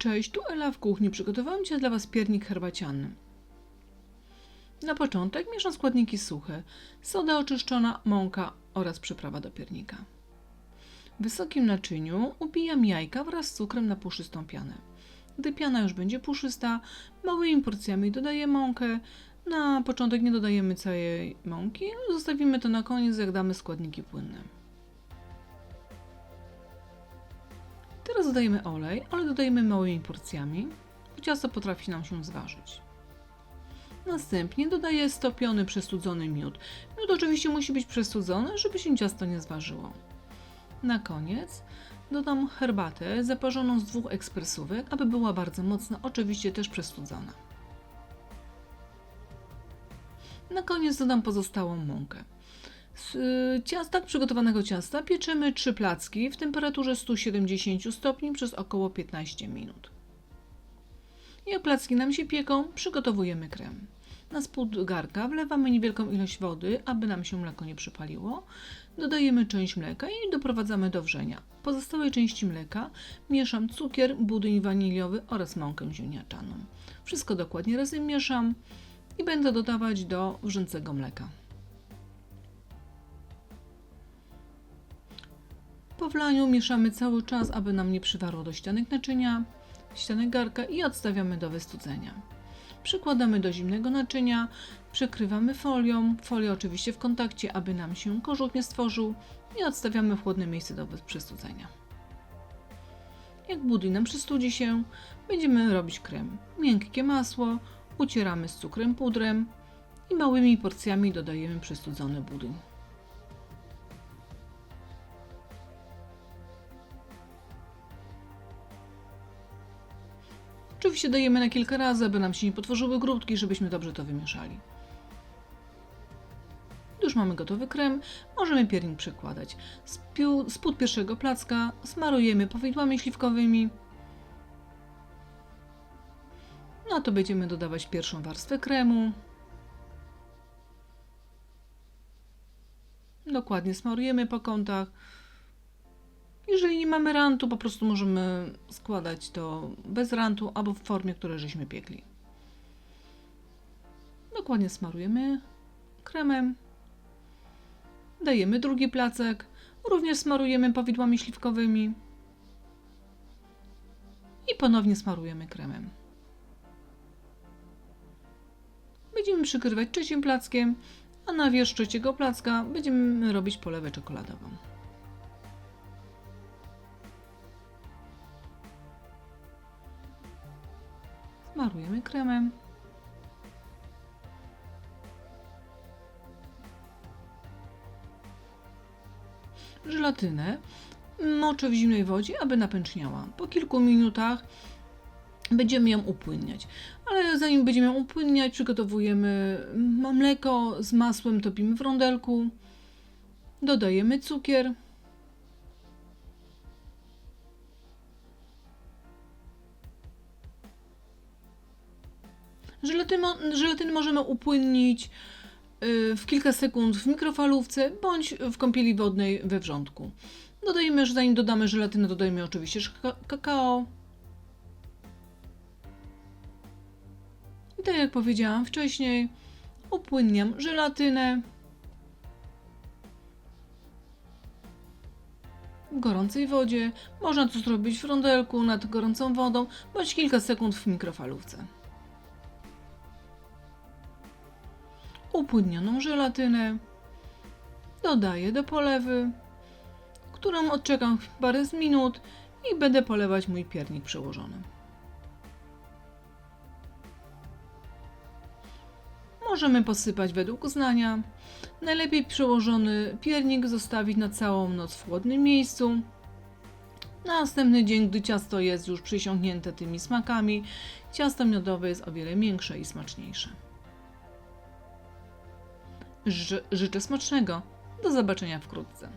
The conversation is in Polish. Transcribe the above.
Cześć, tu Ela w kuchni. Przygotowałam dzisiaj dla Was piernik herbaciany. Na początek mieszam składniki suche, soda oczyszczona, mąka oraz przyprawa do piernika. W wysokim naczyniu ubijam jajka wraz z cukrem na puszystą pianę. Gdy piana już będzie puszysta, małymi porcjami dodaję mąkę. Na początek nie dodajemy całej mąki, zostawimy to na koniec, jak damy składniki płynne. Teraz dodajemy olej, ale dodajemy małymi porcjami, bo ciasto potrafi nam się zważyć. Następnie dodaję stopiony, przestudzony miód. Miód oczywiście musi być przestudzony, żeby się ciasto nie zważyło. Na koniec dodam herbatę zaparzoną z dwóch ekspresówek, aby była bardzo mocna, oczywiście też przestudzona. Na koniec dodam pozostałą mąkę. Z y, ciasta, przygotowanego ciasta pieczymy 3 placki w temperaturze 170 stopni przez około 15 minut. Jak placki nam się pieką, przygotowujemy krem. Na spód garka wlewamy niewielką ilość wody, aby nam się mleko nie przypaliło. Dodajemy część mleka i doprowadzamy do wrzenia. W pozostałej części mleka mieszam cukier, budyń waniliowy oraz mąkę ziemniaczaną. Wszystko dokładnie razem mieszam i będę dodawać do wrzęcego mleka. Po wlaniu mieszamy cały czas, aby nam nie przywarło do ścianek naczynia, ścianek garka i odstawiamy do wystudzenia. Przykładamy do zimnego naczynia, przykrywamy folią, folia oczywiście w kontakcie, aby nam się kożuch nie stworzył i odstawiamy w chłodne miejsce do przestudzenia. Jak budyń nam przystudzi się, będziemy robić krem. Miękkie masło, ucieramy z cukrem pudrem i małymi porcjami dodajemy przestudzony budyń. Oczywiście dajemy na kilka razy, aby nam się nie potworzyły grudki, żebyśmy dobrze to wymieszali. Już mamy gotowy krem, możemy piernik przekładać. Spód pierwszego placka smarujemy powidłami śliwkowymi. Na to będziemy dodawać pierwszą warstwę kremu. Dokładnie smarujemy po kątach. Jeżeli nie mamy rantu, po prostu możemy składać to bez rantu albo w formie, które żeśmy piekli. Dokładnie smarujemy kremem. Dajemy drugi placek. Również smarujemy powidłami śliwkowymi. I ponownie smarujemy kremem. Będziemy przykrywać trzecim plackiem, a na wierzch trzeciego placka będziemy robić polewę czekoladową. Smarujemy kremem. Żelatynę moczę w zimnej wodzie, aby napęczniała. Po kilku minutach będziemy ją upłynniać. Ale zanim będziemy ją upłynniać, przygotowujemy mleko z masłem, topimy w rondelku. Dodajemy cukier. Żelatynę możemy upłynnić y, w kilka sekund w mikrofalówce bądź w kąpieli wodnej we wrzątku. Dodajemy, że zanim dodamy żelatynę, dodajemy oczywiście kakao. I tak jak powiedziałam wcześniej, upłynniam żelatynę w gorącej wodzie. Można to zrobić w rondelku nad gorącą wodą bądź kilka sekund w mikrofalówce. Upłynnioną żelatynę, dodaję do polewy, którą odczekam parę z minut i będę polewać mój piernik przełożony. Możemy posypać według uznania. Najlepiej przełożony piernik zostawić na całą noc w chłodnym miejscu. Na następny dzień, gdy ciasto jest już przysiągnięte tymi smakami, ciasto miodowe jest o wiele miększe i smaczniejsze. Ży- życzę smacznego. Do zobaczenia wkrótce.